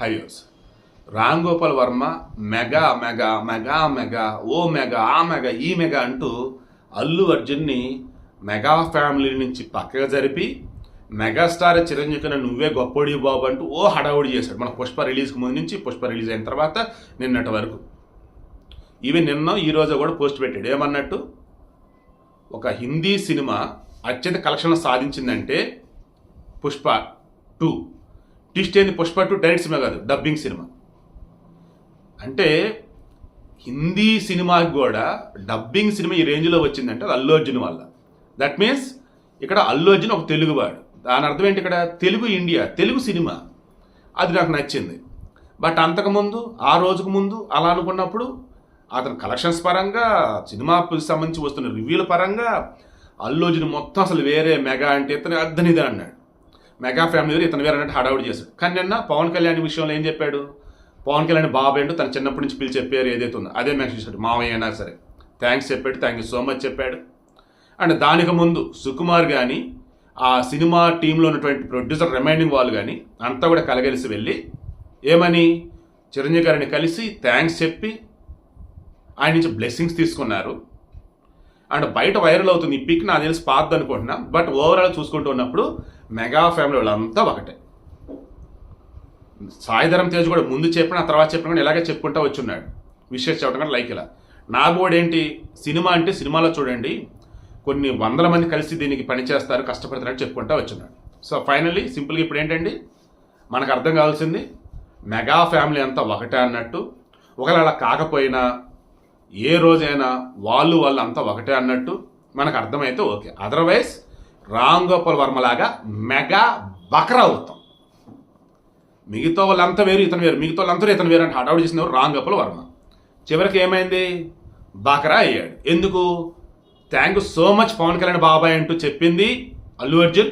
హైవ్యూస్ Ram Gopal Varma mega mega mega mega ఓ mega ఆ mega ఈ mega అంటూ అల్లు అర్జున్ని మెగా ఫ్యామిలీ నుంచి పక్కగా జరిపి మెగాస్టార్ చిరంజీవి కన్నా నువ్వే గొప్పడి బాబు అంటూ ఓ హడావుడి చేశాడు. మన పుష్ప రిలీజ్కి ముందు నుంచి పుష్ప రిలీజ్ అయిన తర్వాత నిన్నటి వరకు. ఇవి నిన్న ఈ రోజు కూడా పోస్ట్ పెట్టాడు. ఏమన్నట్టు? ఒక హిందీ సినిమా అత్యంత కలెక్షన్ సాధించిందంటే పుష్ప టూ. ట్విస్ట్ ఏంది? పుష్ప టూ డైరెక్ట్ సినిమా కాదు డబ్బింగ్ సినిమా. అంటే హిందీ సినిమాకి కూడా డబ్బింగ్ సినిమా ఈ రేంజ్లో వచ్చిందంటే అల్లు అర్జున్ వల్ల. దట్ మీన్స్ ఇక్కడ అల్లు అర్జున్ ఒక తెలుగువాడు. దాని అర్థం ఏంటి ఇక్కడ? Telugu India Telugu cinema. అది నాకు నచ్చింది. బట్ అంతకుముందు ఆ రోజుకు ముందు అలా అనుకున్నప్పుడు అతను కలెక్షన్స్ పరంగా సినిమాకి సంబంధించి వస్తున్న రివ్యూల పరంగా అల్లు అర్జున్ మొత్తం అసలు వేరే మెగా అంటే ఇతను అద్దనిదే అన్నాడు. మెగా ఫ్యామిలీ వేరు ఇతను వేరే అన్నట్టు హడావుడి చేశాడు. కానీ నిన్న పవన్ కళ్యాణ్ విషయంలో ఏం చెప్పాడు? పవన్ కళ్యాణ్ బాబేండు తన చిన్నప్పటి నుంచి పిలిచి చెప్పారు ఏదైతే ఉందో. అదే మెన్షన్ చేశాడు మామయ్య అయినా సరే థ్యాంక్స్ చెప్పాడు థ్యాంక్ యూ సో మచ్ చెప్పాడు. అండ్ దానికి ముందు సుకుమార్ కానీ ఆ సినిమా టీంలో ఉన్నటువంటి ప్రొడ్యూసర్ రిమైండింగ్ వాళ్ళు కానీ అంతా కూడా కలగలిసి వెళ్ళి ఏమని? చిరంజీవి గారిని కలిసి థ్యాంక్స్ చెప్పి ఆయన నుంచి బ్లెస్సింగ్స్ తీసుకున్నారు. అండ్ బయట వైరల్ అవుతుంది ఈ పిక్ నాకు తెలిసి పాత్ అనుకుంటున్నా. బట్ ఓవరాల్ చూసుకుంటూ ఉన్నప్పుడు మెగా ఫ్యామిలీ వాళ్ళంతా ఒకటే. సాయిధరం తేజ్ కూడా ముందు చెప్పిన ఆ తర్వాత చెప్పిన కూడా ఇలాగే చెప్పుకుంటూ వచ్చున్నాడు. విషెస్ చెప్పడం కూడా లైక్ ఇలా. నా బోర్డు ఏంటి సినిమా అంటే సినిమాలో చూడండి కొన్ని వందల మంది కలిసి దీనికి పనిచేస్తారు కష్టపడతారని చెప్పుకుంటూ వచ్చున్నాడు. సో ఫైనల్లీ సింపుల్గా ఇప్పుడు ఏంటండి మనకు అర్థం కావాల్సింది మెగా ఫ్యామిలీ అంతా ఒకటే అన్నట్టు. ఒకవేళ అలా కాకపోయినా ఏ రోజైనా వాళ్ళు వాళ్ళు అంతా ఒకటే అన్నట్టు మనకు అర్థమైతే ఓకే. అదర్వైజ్ రామ్ గోపాల్ వర్మ లాగా మెగా బకరా అవుతాం. మిగతా వాళ్ళంతా వేరు ఇతను వేరు. మిగతా వాళ్ళంతా ఇతను వేరు అని హడావుడు చేసిన రామ్ గోపాల్ వర్మ. చివరికి ఏమైంది? బకరా అయ్యాడు. ఎందుకు? Thank you so much Pawan Kalyan బాబాయ్ అంటూ చెప్పింది Allu Arjun.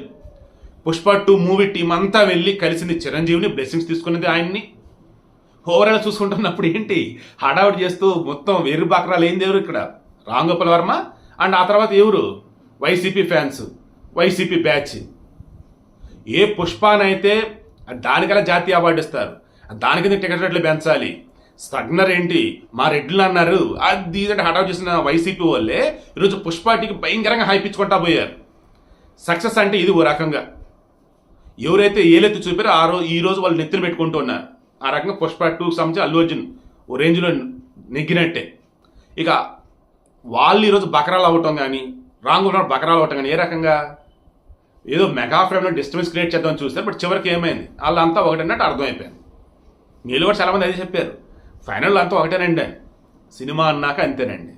Pushpa two movie team అంతా వెళ్ళి కలిసింది చిరంజీవిని బ్లెస్సింగ్స్ తీసుకున్నది ఆయన్ని. ఓవరాల్ చూసుకుంటున్నప్పుడు ఏంటి? హడావుడి చేస్తూ మొత్తం వేరు బాకరాలు ఏంది ఎవరు ఇక్కడ? రామ్ గోపాల్ వర్మ? అండ్ ఆ తర్వాత ఎవరు? YCP fans. YCP batch. ఏ పుష్పానైతే దానికలా జాతీయ అవార్డు ఇస్తారు దాని కింద టికెట్ రేట్లు పెంచాలి. స్టగ్నర్ ఏంటి? మా రెడ్లు అన్నారు. అది ఇది అంటే చేసిన వైసీపీ వాళ్ళే ఈరోజు పుష్పాటికి భయంకరంగా హైపించుకుంటా పోయారు. సక్సెస్ అంటే ఇది ఓ రకంగా. ఎవరైతే ఏలెత్తి చూపారో ఆ రోజు ఈ రోజు వాళ్ళు నెత్తిన పెట్టుకుంటూ ఉన్నారు. ఆ రకంగా పుష్ప టూకి సంబంధించి అల్లు అర్జున్ ఓ రేంజ్లో నెగ్గినట్టే. ఇక వాళ్ళు ఈరోజు బకరాలు అవ్వటం కానీ రాంగ్ ఉన్న బకరాలు అవ్వటం కానీ ఏ రకంగా? ఏదో మెగా ఫ్రేమ్లో డిస్టర్బెన్స్ క్రియేట్ చేద్దామని చూస్తే బట్ చివరికి ఏమైంది? వాళ్ళంతా ఒకటన్నట్టు అర్థమైపోయింది. మీరు కూడా చాలామంది అదే చెప్పారు. ఫైనల్ అంతా ఒకటేనండి. సినిమా అన్నాక అంతేనండి.